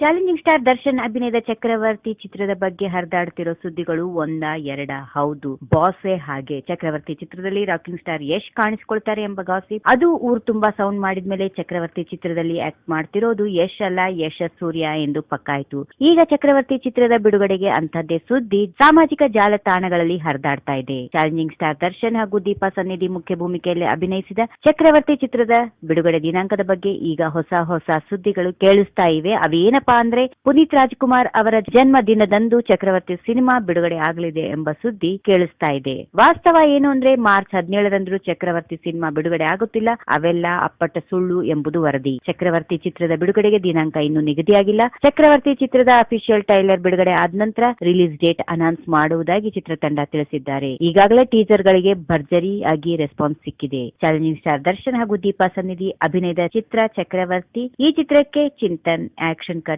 Challenging star Darshan ಅಭಿನಯದ ಚಕ್ರವರ್ತಿ ಚಿತ್ರದ ಬಗ್ಗೆ ಹರಿದಾಡ್ತಿರೋ ಸುದ್ದಿಗಳು ಒಂದ, ಎರಡ, ಹೌದು. ಬಾಸ್ ಹಾಗೆ ಚಕ್ರವರ್ತಿ ಚಿತ್ರದಲ್ಲಿ ರಾಕಿಂಗ್ ಸ್ಟಾರ್ ಯಶ್ ಕಾಣಿಸಿಕೊಳ್ತಾರೆ ಎಂಬ ಗಾಸಿಪ್. ಅದು ಊರ್ ತುಂಬಾ ಸೌಂಡ್ ಮಾಡಿದ್ಮೇಲೆ ಚಕ್ರವರ್ತಿ ಚಿತ್ರದಲ್ಲಿ ಆಕ್ಟ್ ಮಾಡ್ತಿರೋದು ಯಶ್ ಅಲ್ಲ, ಯಶ ಸೂರ್ಯ ಎಂದು ಪಕ್ಕಾಯ್ತು. ಈಗ ಚಕ್ರವರ್ತಿ ಚಿತ್ರದ ಬಿಡುಗಡೆಗೆ ಅಂತದ್ದೇ ಸುದ್ದಿ ಸಾಮಾಜಿಕ ಜಾಲತಾಣಗಳಲ್ಲಿ ಹರಿದಾಡ್ತಾ ಇದೆ. ಚಾಲೆಂಜಿಂಗ್ ಸ್ಟಾರ್ ದರ್ಶನ್ ಹಾಗೂ ದೀಪಾ ಸನ್ನಿಧಿ ಮುಖ್ಯ ಭೂಮಿಕೆಯಲ್ಲಿ ಅಭಿನಯಿಸಿದ ಚಕ್ರವರ್ತಿ ಚಿತ್ರದ ಬಿಡುಗಡೆ ದಿನಾಂಕದ ಬಗ್ಗೆ ಈಗ ಹೊಸ ಹೊಸ ಸುದ್ದಿಗಳು ಕೇಳಿಸ್ತಾ ಇವೆ. ಅವೇನಪ್ಪಾ ಅಂದ್ರೆ ಪುನೀತ್ ರಾಜ್ಕುಮಾರ್ ಅವರ ಜನ್ಮ ದಿನದಂದು ಚಕ್ರವರ್ತಿ ಸಿನಿಮಾ ಬಿಡುಗಡೆ ಆಗಲಿದೆ ಎಂಬ ಸುದ್ದಿ ಕೇಳಿಸ್ತಾ ಇದೆ. ವಾಸ್ತವ ಏನು ಅಂದ್ರೆ ಮಾರ್ಚ್ ಹದಿನೇಳರಂದು ಚಕ್ರವರ್ತಿ ಸಿನಿಮಾ ಬಿಡುಗಡೆ ಆಗುತ್ತಿಲ್ಲ. ಅವೆಲ್ಲ ಅಪ್ಪಟ ಸುಳ್ಳು ಎಂಬುದು ವರದಿ. ಚಕ್ರವರ್ತಿ ಚಿತ್ರದ ಬಿಡುಗಡೆಗೆ ದಿನಾಂಕ ಇನ್ನೂ ನಿಗದಿಯಾಗಿಲ್ಲ. ಚಕ್ರವರ್ತಿ ಚಿತ್ರದ ಅಫಿಷಿಯಲ್ ಟೈಲರ್ ಬಿಡುಗಡೆ ಆದ ನಂತರ ರಿಲೀಸ್ ಡೇಟ್ ಅನೌನ್ಸ್ ಮಾಡುವುದಾಗಿ ಚಿತ್ರತಂಡ ತಿಳಿಸಿದ್ದಾರೆ. ಈಗಾಗಲೇ ಟೀಸರ್ ಗಳಿಗೆ ಭರ್ಜರಿ ಆಗಿ ರೆಸ್ಪಾನ್ಸ್ ಸಿಕ್ಕಿದೆ. ಚಾಲೆಂಜಿಂಗ್ ಸ್ಟಾರ್ ದರ್ಶನ್ ಹಾಗೂ ದೀಪಾ ಸನ್ನಿಧಿ ಅಭಿನಯದ ಚಿತ್ರ ಚಕ್ರವರ್ತಿ. ಈ ಚಿತ್ರಕ್ಕೆ ಚಿಂತನ್, ಆಕ್ಷನ್ ಕಟ್